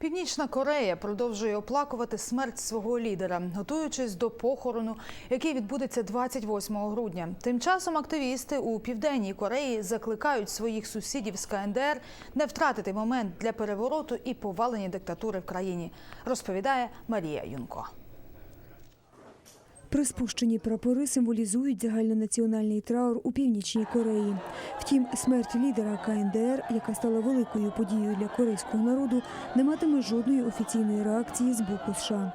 Північна Корея продовжує оплакувати смерть свого лідера, готуючись до похорону, який відбудеться 28 грудня. Тим часом активісти у південній Кореї закликають своїх сусідів з КНДР не втратити момент для перевороту і повалення диктатури в країні. Розповідає Марія Юнко. Приспущені прапори символізують загальнонаціональний траур у північній Кореї. Втім, смерть лідера КНДР, яка стала великою подією для корейського народу, не матиме жодної офіційної реакції з боку США.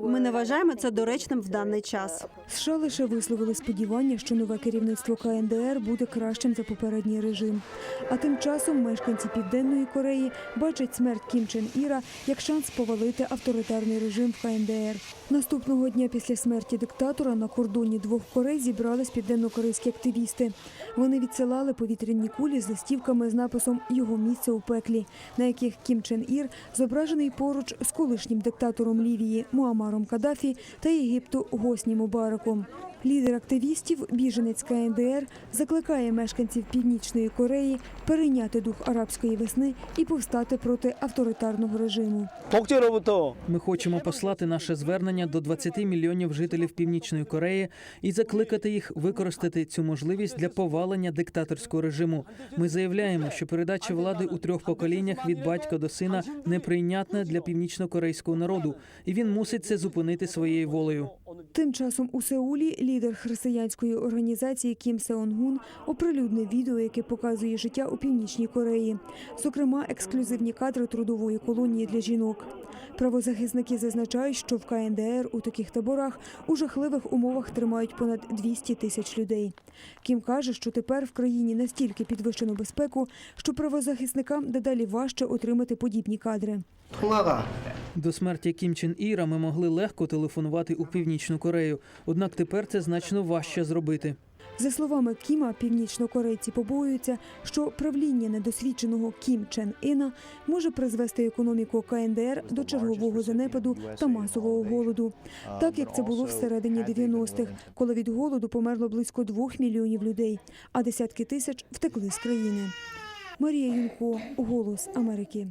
Ми не вважаємо це доречним в даний час. США лише висловили сподівання, що нове керівництво КНДР буде кращим за попередній режим. А тим часом мешканці Південної Кореї бачать смерть Кім Чен Іра як шанс повалити авторитарний режим в КНДР. Наступного дня після смерті диктатора на кордоні двох Корей зібрались південнокорейські активісти. Вони відсилали повітряні кулі з листівками з написом Його місце у пеклі, на яких Кім Чен Ір зображений поруч з колишнім диктатором Лівії Муамаром Каддафі та Єгипту Госні Мубараком. Лідер активістів, біженець КНДР, закликає мешканців Північної Кореї перейняти дух арабської весни і повстати проти авторитарного режиму. Ми хочемо послати наше звернення до 20 мільйонів жителів Північної Кореї і закликати їх використати цю можливість для повалення диктаторського режиму. Ми заявляємо, що передача влади у трьох поколіннях від батька до сина неприйнятна для північно-корейського народу, і він може мусить це зупинити своєю волею. Тим часом у Сеулі лідер християнської організації Кім Сеонгун оприлюднив відео, яке показує життя у північній Кореї, зокрема ексклюзивні кадри трудової колонії для жінок. Правозахисники зазначають, що в КНДР у таких таборах у жахливих умовах тримають понад 200 тисяч людей. Кім каже, що тепер в країні настільки підвищено безпеку, що правозахисникам дедалі важче отримати подібні кадри. До смерті Кім Чен Іра ми могли легко телефонувати у північну Корею однак тепер це значно важче зробити. За словами Кіма, північнокорейці побоюються, що правління недосвідченого Кім Чен Іна може призвести економіку КНДР до чергового занепаду та масового голоду, так як це було всередині 90-х, коли від голоду померло близько двох мільйонів людей, а десятки тисяч втекли з країни. Марія Юнко, Голос Америки.